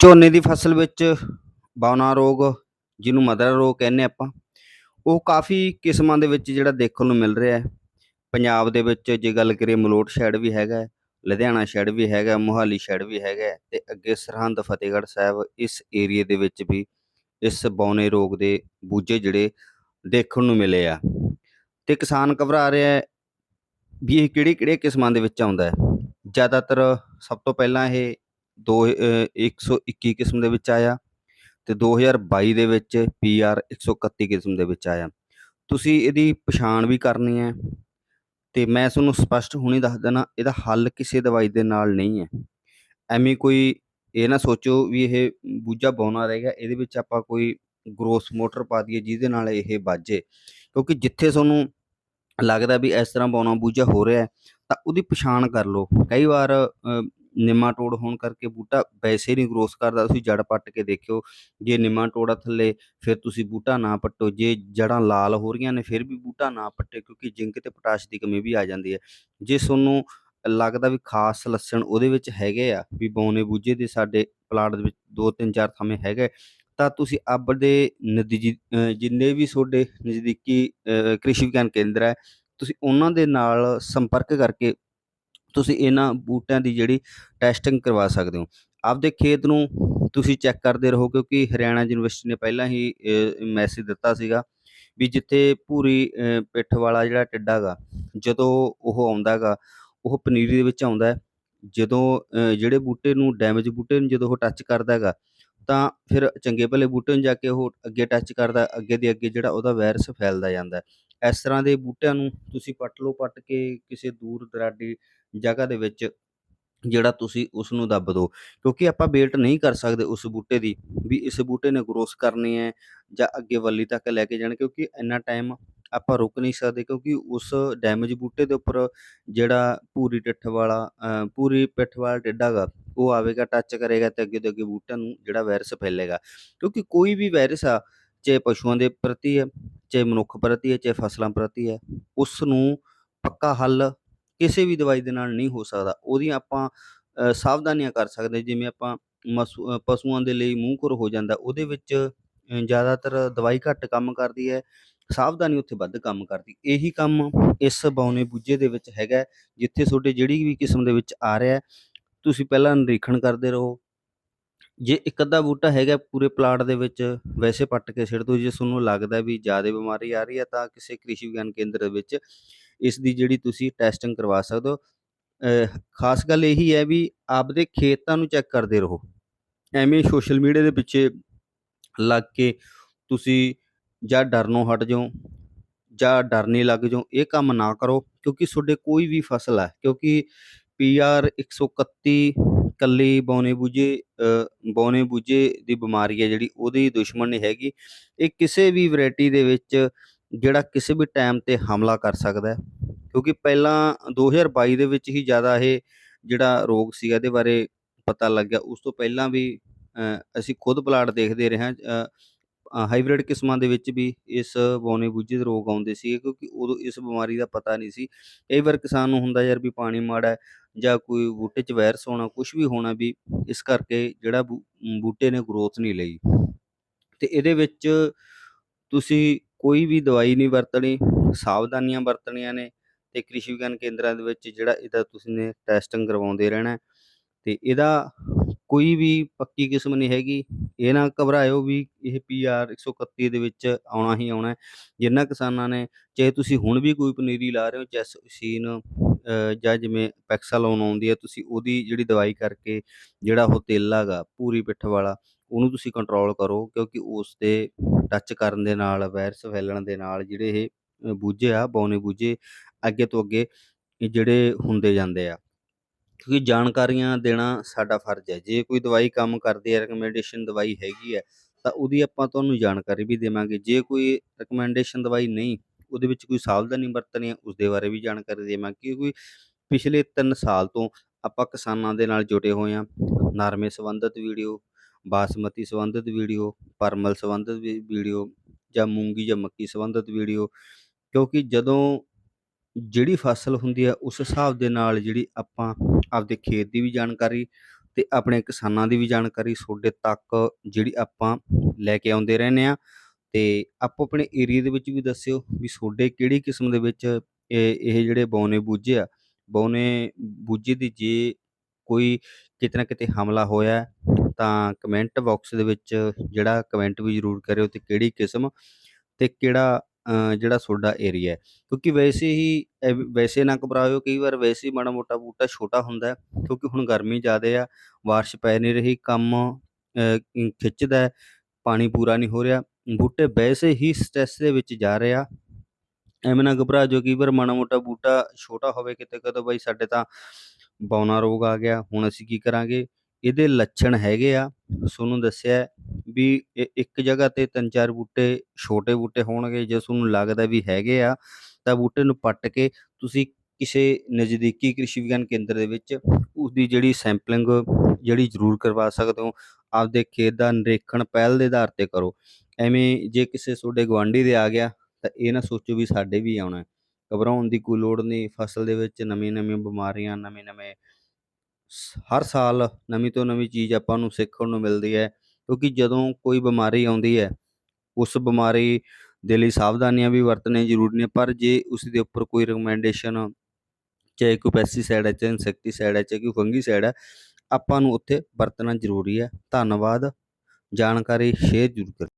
ਝੋਨੇ ਦੀ ਫਸਲ ਵਿੱਚ ਬੌਨਾ ਰੋਗ, ਜਿਹਨੂੰ ਮਦਰਾ ਰੋਗ ਕਹਿੰਦੇ ਆਪਾਂ, ਉਹ ਕਾਫੀ ਕਿਸਮਾਂ ਦੇ ਵਿੱਚ ਜਿਹੜਾ ਦੇਖਣ ਨੂੰ ਮਿਲ ਰਿਹਾ ਹੈ। ਪੰਜਾਬ ਦੇ ਵਿੱਚ ਜੇ ਗੱਲ ਕਰੀਏ ਮਲੋਟ ਸ਼ੈਡ ਵੀ ਹੈਗਾ ਲੁਧਿਆਣਾ ਸ਼ੈਡ ਵੀ ਹੈਗਾ, ਮੋਹਾਲੀ ਸ਼ੈਡ ਵੀ ਹੈਗਾ ਹੈ ਤੇ ਅੱਗੇ ਸਰਹੰਦ ਫਤਿਹਗੜ੍ਹ ਸਾਹਿਬ ਇਸ ਏਰੀਏ ਦੇ ਵਿੱਚ ਵੀ ਇਸ ਬੌਨੇ ਰੋਗ ਦੇ ਬੂਝੇ ਜਿਹੜੇ ਦੇਖਣ ਨੂੰ ਮਿਲੇ ਆ। ਤੇ ਕਿਸਾਨ ਘਬਰਾ ਰਿਹਾ ਹੈ ਵੀ ਇਹ ਕਿਹੜੀ ਕਿਹੜੇ ਕਿਸਮਾਂ ਦੇ ਵਿੱਚ ਆਉਂਦਾ ਹੈ। ਜ਼ਿਆਦਾਤਰ ਸਭ ਤੋਂ ਪਹਿਲਾਂ ਇਹ ਦੋ ਅ, 121 ਕਿਸਮ ਦੇ ਵਿੱਚ ਆਇਆ ਤੇ 2022 ਦੇ ਵਿੱਚ ਪੀਆਰ 131 ਕਿਸਮ ਦੇ ਵਿੱਚ ਆਇਆ। ਤੁਸੀਂ ਇਹਦੀ ਪਛਾਣ ਵੀ ਕਰਨੀ ਹੈ ਤੇ ਮੈਂ ਤੁਹਾਨੂੰ ਸਪਸ਼ਟ ਹੁਣੇ ਦੱਸ ਦੇਣਾ ਇਹਦਾ ਹੱਲ ਕਿਸੇ ਦਵਾਈ ਦੇ ਨਾਲ ਨਹੀਂ ਹੈ। ਐਵੇਂ ਕੋਈ ਇਹ ਨਾ ਸੋਚੋ ਵੀ ਇਹ ਬੂਝਾ ਬੌਨਾ ਰਹੇਗਾ ਇਹਦੇ ਵਿੱਚ ਆਪਾਂ ਕੋਈ ਗਰੋਸ ਮੋਟਰ ਪਾ ਦਈਏ ਜਿਹਦੇ ਨਾਲ ਇਹ ਵੱਜੇ। ਕਿਉਂਕਿ ਜਿੱਥੇ ਤੁਹਾਨੂੰ ਲੱਗਦਾ ਵੀ ਇਸ ਤਰ੍ਹਾਂ ਬੌਨਾ ਬੂਝਾ ਹੋ ਰਿਹਾ ਤਾਂ ਉਹਦੀ ਪਛਾਣ ਕਰ ਲਓ। ਕਈ ਵਾਰ ਨਿਮਾਟੋਡ ਹੋਣ ਕਰਕੇ ਬੂਟਾ ਵੈਸੇ ਨਹੀਂ ਗਰੋਸ ਕਰਦਾ ਤੁਸੀਂ ਜੜ ਪੱਟ ਕੇ ਦੇਖਿਓ। ਜੇ ਨਿਮਾਟੋਡ ਆ ਥੱਲੇ ਫਿਰ ਤੁਸੀਂ ਬੂਟਾ ਨਾ ਪੱਟੋ। ਜੇ ਜੜਾਂ ਲਾਲ ਹੋ ਰਹੀਆਂ ਨੇ ਫਿਰ ਵੀ ਬੂਟਾ ਨਾ ਪੱਟੇ ਕਿਉਂਕਿ ਜ਼ਿੰਕ ਤੇ ਪੋਟਾਸ਼ ਦੀ ਕਮੀ ਵੀ ਆ ਜਾਂਦੀ ਹੈ। ਜੇ ਤੁਹਾਨੂੰ ਲੱਗਦਾ ਵੀ ਖਾਸ ਲੱਛਣ ਉਹਦੇ ਵਿੱਚ ਹੈਗੇ ਆ ਵੀ ਬੌਨੇ ਬੂਝੇ ਦੇ ਸਾਡੇ ਪਲਾਟ ਦੇ ਵਿੱਚ ਦੋ ਤਿੰਨ ਚਾਰ ਥਾਵੇਂ ਹੈਗੇ ਤਾਂ ਤੁਸੀਂ ਅੱਬ ਦੇ ਅ, ਜਿੰਨੇ ਵੀ ਤੁਹਾਡੇ ਨਜ਼ਦੀਕੀ ਕ੍ਰਿਸ਼ੀ ਵਿਗਿਆਨ ਕੇਂਦਰ ਹੈ ਤੁਸੀਂ ਉਹਨਾਂ ਦੇ ਨਾਲ ਸੰਪਰਕ ਕਰਕੇ ਤੁਸੀਂ ਇਹਨਾਂ ਬੂਟਿਆਂ ਦੀ ਜਿਹੜੀ ਟੈਸਟਿੰਗ ਕਰਵਾ ਸਕਦੇ ਹੋ। ਆਪਦੇ ਖੇਤ ਨੂੰ ਤੁਸੀਂ ਚੈੱਕ ਕਰਦੇ ਰਹੋ ਕਿਉਂਕਿ ਹਰਿਆਣਾ ਯੂਨੀਵਰਸਿਟੀ ਨੇ ਪਹਿਲਾਂ ਹੀ ਮੈਸੇਜ ਦਿੱਤਾ ਸੀਗਾ ਵੀ ਜਿੱਥੇ ਪੂਰੀ ਪਿੱਠ ਵਾਲਾ ਜਿਹੜਾ ਟਿੱਡਾ ਗਾ, ਜਦੋਂ ਉਹ ਆਉਂਦਾ ਗਾ, ਉਹ ਪਨੀਰੀ ਦੇ ਵਿੱਚ ਆਉਂਦਾ ਜਦੋਂ ਜਿਹੜੇ ਬੂਟੇ ਨੂੰ ਡੈਮੇਜ ਬੂਟੇ ਨੂੰ ਜਦੋਂ ਉਹ ਟੱਚ ਕਰਦਾ ਹੈਗਾ ਤਾਂ ਫਿਰ ਚੰਗੇ ਭਲੇ ਬੂਟੇ ਨੂੰ ਜਾ ਕੇ ਉਹ ਅੱਗੇ ਟੱਚ ਕਰਦਾ, ਅੱਗੇ ਦੇ ਅੱਗੇ ਜਿਹੜਾ ਉਹਦਾ ਵਾਇਰਸ ਫੈਲਦਾ ਜਾਂਦਾ ਇਸ ਤਰ੍ਹਾਂ ਦੇ ਬੂਟਿਆਂ ਨੂੰ ਤੁਸੀਂ ਪੱਟ ਲਓ ਪੱਟ ਕੇ ਕਿਸੇ ਦੂਰ ਦਰਾਡੀ ਜਗ੍ਹਾ ਦੇ ਵਿੱਚ ਜਿਹੜਾ ਤੁਸੀਂ ਉਸ ਨੂੰ ਦੱਬ ਦਿਓ ਕਿਉਂਕਿ ਆਪਾਂ ਵੇਟ ਨਹੀਂ ਕਰ ਸਕਦੇ ਉਸ ਬੂਟੇ ਦੀ ਵੀ ਇਸ ਬੂਟੇ ਨੇ ਗਰੋਸ ਕਰਨੀ ਹੈ ਜਾਂ ਅੱਗੇ ਵੱਲੀ ਤੱਕ ਲੈ ਕੇ ਜਾਣਾ ਕਿਉਂਕਿ ਇੰਨਾ ਟਾਈਮ ਆਪਾਂ ਰੁਕ ਨਹੀਂ ਸਕਦੇ ਕਿਉਂਕਿ ਉਸ ਡੈਮੇਜ ਬੂਟੇ ਦੇ ਉੱਪਰ ਜਿਹੜਾ ਪੂਰੀ ਟਿੱਠ ਵਾਲਾ ਅ, ਪੂਰੀ ਪਿੱਠ ਵਾਲਾ ਟਿੱਡਾ ਗਾ ਉਹ ਆਵੇਗਾ ਟੱਚ ਕਰੇਗਾ ਤੇ ਅੱਗੇ ਦੇ ਅੱਗੇ ਬੂਟਿਆਂ ਨੂੰ ਜਿਹੜਾ ਵਾਇਰਸ ਫੈਲੇਗਾ। ਕਿਉਂਕਿ ਕੋਈ ਵੀ ਵਾਇਰਸ ਆ ਚਾਹੇ ਪਸ਼ੂਆਂ ਦੇ ਪ੍ਰਤੀ ਹੈ ਚਾਹੇ ਮਨੁੱਖ ਪ੍ਰਤੀ ਹੈ, ਚਾਹੇ ਫਸਲਾਂ ਪ੍ਰਤੀ ਹੈ ਉਸ ਨੂੰ ਪੱਕਾ ਹੱਲ ਕਿਸੇ ਵੀ ਦਵਾਈ ਦੇ ਨਾਲ ਨਹੀਂ ਹੋ ਸਕਦਾ। ਉਹਦੀਆਂ ਆਪਾਂ ਸਾਵਧਾਨੀਆਂ ਕਰ ਸਕਦੇ ਜਿਵੇਂ ਆਪਾਂ ਮਸੂ ਪਸ਼ੂਆਂ ਦੇ ਲਈ ਮੂੰਹ ਖੁਰ ਹੋ ਜਾਂਦਾ, ਉਹਦੇ ਵਿੱਚ ਜ਼ਿਆਦਾਤਰ ਦਵਾਈ ਘੱਟ ਕੰਮ ਕਰਦੀ ਹੈ, ਸਾਵਧਾਨੀ ਉੱਥੇ ਵੱਧ ਕੰਮ ਕਰਦੀ। ਇਹੀ ਕੰਮ ਇਸ ਬੌਨੇ ਬੂਝੇ ਦੇ ਵਿੱਚ ਹੈਗਾ ਜਿੱਥੇ ਤੁਹਾਡੇ ਜਿਹੜੀ ਵੀ ਕਿਸਮ ਦੇ ਵਿੱਚ ਆ ਰਿਹਾ ਤੁਸੀਂ ਪਹਿਲਾਂ ਨਿਰੀਖਣ ਕਰਦੇ ਰਹੋ। ਜੇ ਇੱਕ ਅੱਧਾ ਬੂਟਾ ਹੈਗਾ ਪੂਰੇ ਪਲਾਟ ਦੇ ਵਿੱਚ, ਵੈਸੇ ਪੱਟ ਕੇ ਸਿੱਟ ਦਿਓ, ਜੇ ਤੁਹਾਨੂੰ ਲੱਗਦਾ ਵੀ ਜ਼ਿਆਦਾ ਬਿਮਾਰੀ ਆ ਰਹੀ ਹੈ ਤਾਂ ਕਿਸੇ ਕ੍ਰਿਸ਼ੀ ਵਿਗਿਆਨ ਕੇਂਦਰ ਦੇ ਵਿੱਚ ਇਸ ਦੀ ਜਿਹੜੀ ਤੁਸੀਂ ਟੈਸਟਿੰਗ ਕਰਵਾ ਸਕਦੇ ਹੋ। ਖਾਸ ਗੱਲ ਇਹੀ ਹੈ ਵੀ ਆਪਦੇ ਖੇਤਾਂ ਨੂੰ ਚੈੱਕ ਕਰਦੇ ਰਹੋ। ਐਵੇਂ ਸੋਸ਼ਲ ਮੀਡੀਆ ਦੇ ਪਿੱਛੇ ਲੱਗ ਕੇ ਤੁਸੀਂ ਜਾਂ ਡਰਨੋਂ ਹਟ ਜਾਓ ਜਾਂ ਡਰਨੇ ਲੱਗ ਜਾਓ, ਇਹ ਕੰਮ ਨਾ ਕਰੋ ਕਿਉਂਕਿ ਤੁਹਾਡੇ ਕੋਈ ਵੀ ਫਸਲ ਹੈ, ਕਿਉਂਕਿ ਪੀਆਰ 131 ਕੱਲੀ ਬੌਨੇ ਬੂਝੇ ਅ, ਬੌਨੇ ਬੂਝੇ ਦੀ ਬਿਮਾਰੀ ਹੈ ਜਿਹੜੀ ਉਹਦੀ ਦੁਸ਼ਮਣ ਨਹੀਂ ਹੈਗੀ। ਇਹ ਕਿਸੇ ਵੀ ਵੈਰਾਈਟੀ ਦੇ ਵਿੱਚ ਜਿਹੜਾ ਕਿਸੇ ਵੀ ਟਾਈਮ ਤੇ ਹਮਲਾ ਕਰ ਸਕਦਾ ਹੈ। ਕਿਉਂਕਿ ਪਹਿਲਾਂ 2022 ਦੇ ਵਿੱਚ ਹੀ ਜ਼ਿਆਦਾ ਇਹ ਜਿਹੜਾ ਰੋਗ ਸੀਗਾ ਇਹਦੇ ਬਾਰੇ ਪਤਾ ਲੱਗਿਆ ਉਸ ਤੋਂ ਪਹਿਲਾਂ ਵੀ ਅ, ਅਸੀਂ ਖੁਦ ਪਲਾਟ ਦੇਖਦੇ ਰਹੇ ਹਾਂ ਅ, ਅ, ਹਾਈਬ੍ਰਿਡ ਕਿਸਮਾਂ ਦੇ ਵਿੱਚ ਵੀ ਇਸ ਬੌਨੇ ਬੂਝੇ ਦੇ ਰੋਗ ਆਉਂਦੇ ਸੀ ਕਿਉਂਕਿ ਉਦੋਂ ਇਸ ਬਿਮਾਰੀ ਦਾ ਪਤਾ ਨਹੀਂ ਸੀ। ਕਈ ਵਾਰ ਕਿਸਾਨ ਨੂੰ ਹੁੰਦਾ ਯਾਰ ਵੀ ਪਾਣੀ ਮਾੜਾ ਹੈ ਜਾਂ ਕੋਈ ਬੂਟੇ 'ਚ ਵਾਇਰਸ ਹੋਣਾ, ਕੁਛ ਵੀ ਹੋਣਾ ਵੀ, ਇਸ ਕਰਕੇ ਜਿਹੜਾ ਬੂ- ਬੂਟੇ ਨੇ ਗਰੋਥ ਨਹੀਂ ਲਈ। ਅਤੇ ਇਹਦੇ ਵਿੱਚ ਤੁਸੀਂ ਕੋਈ ਵੀ ਦਵਾਈ ਨਹੀਂ ਵਰਤਣੀ, ਸਾਵਧਾਨੀਆਂ ਵਰਤਣੀਆਂ ਨੇ ਅਤੇ ਕ੍ਰਿਸ਼ੀ ਵਿਗਿਆਨ ਕੇਂਦਰਾਂ ਦੇ ਵਿੱਚ ਜਿਹੜਾ ਇਹਦਾ ਤੁਸੀਂ ਨੇ ਟੈਸਟਿੰਗ ਕਰਵਾਉਂਦੇ ਰਹਿਣਾ ਹੈ ਇਹਦਾ ਕੋਈ ਵੀ ਪੱਕੀ ਕਿਸਮ ਨਹੀਂ ਹੈਗੀ। ਇਹ ਨਾ ਘਬਰਾਇਓ ਵੀ ਇਹ ਪੀ ਆਰ ਇੱਕ ਸੌ ਇਕੱਤੀ ਦੇ ਵਿੱਚ ਆਉਣਾ ਹੀ ਆਉਣਾ ਹੈ। ਜਿਨ੍ਹਾਂ ਕਿਸਾਨਾਂ ਨੇ, ਚਾਹੇ ਤੁਸੀਂ ਹੁਣ ਵੀ ਕੋਈ ਪਨੀਰੀ ਲਾ ਰਹੇ ਹੋ ਜੈਸੋਸੀਨ ਜਾਂ ਜਿਵੇਂ ਪੈਕਸਾਲੋਨ ਆਉਂਦੀ ਹੈ, ਤੁਸੀਂ ਉਹਦੀ ਜਿਹੜੀ ਦਵਾਈ ਕਰਕੇ ਜਿਹੜਾ ਉਹ ਤੇਲ ਹੈਗਾ, ਪੂਰੀ ਪਿੱਠ ਵਾਲਾ, ਉਹਨੂੰ ਤੁਸੀਂ ਕੰਟਰੋਲ ਕਰੋ, ਕਿਉਂਕਿ ਉਸ ਦੇ ਟੱਚ ਕਰਨ ਦੇ ਨਾਲ ਵਾਇਰਸ ਫੈਲਣ ਦੇ ਨਾਲ ਜਿਹੜੇ ਇਹ ਬੂਝੇ ਆ, ਬੌਨੇ ਬੂਝੇ ਅੱਗੇ ਤੋਂ ਅੱਗੇ ਜਿਹੜੇ ਹੁੰਦੇ ਜਾਂਦੇ ਆ। ਕਿਉਂਕਿ ਜਾਣਕਾਰੀਆਂ ਦੇਣਾ ਸਾਡਾ ਫਰਜ਼ ਹੈ। ਜੇ ਕੋਈ ਦਵਾਈ ਕੰਮ ਕਰਦੀ ਹੈ ਰეკਮੈਂਡੇਸ਼ਨ ਦਵਾਈ ਹੈਗੀ ਹੈ, ਤਾਂ ਉਹਦੀ ਆਪਾਂ ਤੁਹਾਨੂੰ ਜਾਣਕਾਰੀ ਵੀ ਦੇਵਾਂਗੇ। ਜੇ ਕੋਈ ਰეკਮੈਂਡੇਸ਼ਨ ਦਵਾਈ ਨਹੀਂ, ਉਹਦੇ ਵਿੱਚ ਕੋਈ ਸਾਵਧਾਨੀ ਵਰਤਣੀ ਹੈ ਉਸ ਦੇ ਬਾਰੇ ਵੀ ਜਾਣਕਾਰੀ ਦੇਵਾਂਗੇ। ਕਿਉਂਕਿ ਪਿਛਲੇ 3 ਸਾਲ ਤੋਂ ਆਪਾਂ ਕਿਸਾਨਾਂ ਦੇ ਨਾਲ ਜੁੜੇ ਹੋਏ ਹਾਂ। ਨਰਮੇ ਸੰਬੰਧਿਤ ਵੀਡੀਓ, ਬਾਸਮਤੀ ਸੰਬੰਧਿਤ ਵੀਡੀਓ, ਪਰਮਲ ਸੰਬੰਧਿਤ ਵੀਡੀਓ ਜਾਂ ਮੂੰਗੀ ਜਾਂ ਮੱਕੀ ਸੰਬੰਧਿਤ ਵੀਡੀਓ, ਕਿਉਂਕਿ ਜਦੋਂ ਜਿਹੜੀ ਫਸਲ ਹੁੰਦੀ ਆ ਉਸ ਹਿਸਾਬ ਦੇ ਨਾਲ ਜਿਹੜੀ ਆਪਾਂ ਆਪਦੇ ਖੇਤ ਦੀ ਵੀ ਜਾਣਕਾਰੀ ਅਤੇ ਆਪਣੇ ਕਿਸਾਨਾਂ ਦੀ ਵੀ ਜਾਣਕਾਰੀ ਤੁਹਾਡੇ ਤੱਕ ਜਿਹੜੀ ਆਪਾਂ ਲੈ ਕੇ ਆਉਂਦੇ ਰਹਿੰਦੇ ਹਾਂ ਅਤੇ ਆਪੋ ਆਪਣੇ ਏਰੀਏ ਦੇ ਵਿੱਚ ਵੀ ਦੱਸਿਓ ਵੀ ਤੁਹਾਡੇ ਕਿਹੜੀ ਕਿਸਮ ਦੇ ਵਿੱਚ ਇਹ ਇਹ ਜਿਹੜੇ ਬੌਨੇ ਬੂਝੇ ਆ, ਬੌਨੇ ਬੂਝੇ ਦੀ ਜੇ ਕੋਈ ਕਿਤੇ ਨਾ ਕਿਤੇ ਹਮਲਾ ਹੋਇਆ ਤਾਂ ਕਮੈਂਟ ਬਾਕਸ ਦੇ ਵਿੱਚ ਜਿਹੜਾ ਕਮੈਂਟ ਵੀ ਜ਼ਰੂਰ ਕਰਿਓ ਅਤੇ ਕਿਹੜੀ ਕਿਸਮ ਅਤੇ ਕਿਹੜਾ ਅ, ਜਿਹੜਾ ਤੁਹਾਡਾ ਏਰੀਆ ਹੈ। ਕਿਉਂਕਿ ਵੈਸੇ ਹੀ ਐਵ- ਵੈਸੇ ਨਾ ਘਬਰਾਇਓ ਕਈ ਵਾਰ ਵੈਸੇ ਹੀ ਮਾੜਾ ਮੋਟਾ ਬੂਟਾ ਛੋਟਾ ਹੁੰਦਾ ਹੈ, ਕਿਉਂਕਿ ਹੁਣ ਗਰਮੀ ਜ਼ਿਆਦੇ ਆ ਬਾਰਿਸ਼ ਪੈ ਨਹੀਂ ਰਹੀ ਕੰਮ ਅ, ਖਿੱਚਦਾ ਹੈ, ਪਾਣੀ ਪੂਰਾ ਨਹੀਂ ਹੋ ਰਿਹਾ। ਬੂਟੇ ਵੈਸੇ ਹੀ ਸਟ੍ਰੈਸ ਦੇ ਵਿੱਚ ਜਾ ਰਹੇ ਆ। ਐਵੇਂ ਨਾ ਘਬਰਾ ਜਾਓ ਕਈ ਵਾਰ ਮਾੜਾ ਮੋਟਾ ਬੂਟਾ ਛੋਟਾ ਹੋਵੇ ਕਿਤੇ ਕਦੋਂ ਬਾਈ ਸਾਡੇ ਤਾਂ ਬੌਨਾ ਰੋਗ ਆ ਗਿਆ ਹੁਣ ਅਸੀਂ ਕੀ ਕਰਾਂਗੇ? ਇਹਦੇ ਲੱਛਣ ਹੈਗੇ ਆ ਤੁਹਾਨੂੰ ਦੱਸਿਆ ਹੈ। ਵੀ ਇ- ਇੱਕ ਜਗ੍ਹਾ ਤੇ ਤਿੰਨ ਚਾਰ ਬੂਟੇ ਛੋਟੇ ਬੂਟੇ ਹੋਣਗੇ, ਜੇ ਤੁਹਾਨੂੰ ਲੱਗਦਾ ਵੀ ਹੈਗੇ ਆ, ਤਾਂ ਬੂਟੇ ਨੂੰ ਪੱਟ ਕੇ ਤੁਸੀਂ ਕਿਸੇ ਨਜ਼ਦੀਕੀ ਕ੍ਰਿਸ਼ੀ ਵਿਗਿਆਨ ਕੇਂਦਰ ਦੇ ਵਿੱਚ ਉਸਦੀ ਜਿਹੜੀ ਸੈਂਪਲਿੰਗ ਜਿਹੜੀ ਜ਼ਰੂਰ ਕਰਵਾ ਸਕਦੇ ਹੋ। ਆਪਦੇ ਖੇਤ ਦਾ ਨਿਰੀਖਣ ਪਹਿਲ ਦੇ ਆਧਾਰ ਤੇ ਕਰੋ। ਐਵੇਂ ਜੇ ਕਿਸੇ ਤੁਹਾਡੇ ਗੁਆਂਢੀ ਦੇ ਆ ਗਿਆ, ਤਾਂ ਇਹ ਨਾ ਸੋਚੋ ਵੀ ਸਾਡੇ ਵੀ ਆਉਣਾ ਘਬਰਾਉਣ ਦੀ ਕੋਈ ਲੋੜ ਨਹੀਂ, ਫਸਲ ਦੇ ਵਿੱਚ ਨਵੀਆਂ ਨਵੀਆਂ ਬਿਮਾਰੀਆਂ ਨਵੇਂ ਨਵੇਂ ਸ- ਹਰ ਸਾਲ ਨਵੀਂ ਤੋਂ ਨਵੀਂ ਚੀਜ਼ ਆਪਾਂ ਨੂੰ ਸਿੱਖਣ ਨੂੰ ਮਿਲਦੀ ਹੈ। ਕਿਉਂਕਿ ਜਦੋਂ ਕੋਈ ਬਿਮਾਰੀ ਆਉਂਦੀ ਹੈ, ਉਸ ਬਿਮਾਰੀ ਦੇ ਲਈ ਸਾਵਧਾਨੀਆਂ ਵੀ ਵਰਤਣੀਆਂ ਜ਼ਰੂਰੀ ਨੇ, ਪਰ ਜੇ ਉਸ ਦੇ ਉੱਪਰ ਕੋਈ ਰਿਕਮੈਂਡੇਸ਼ਨ ਚਾਹੇ ਕੋਈ ਪੈਸਟੀਸਾਈਡ ਹੈ, ਚਾਹੇ ਇਨਸੈਕਟੀਸਾਈਡ ਹੈ, ਚਾਹੇ ਕੋਈ ਫੰਗੀਸਾਈਡ ਹੈ, ਆਪਾਂ ਨੂੰ ਉੱਥੇ ਵਰਤਣਾ ਜ਼ਰੂਰੀ ਹੈ। ਧੰਨਵਾਦ। ਜਾਣਕਾਰੀ ਸ਼ੇਅਰ ਜ਼ਰੂਰ ਕਰੋ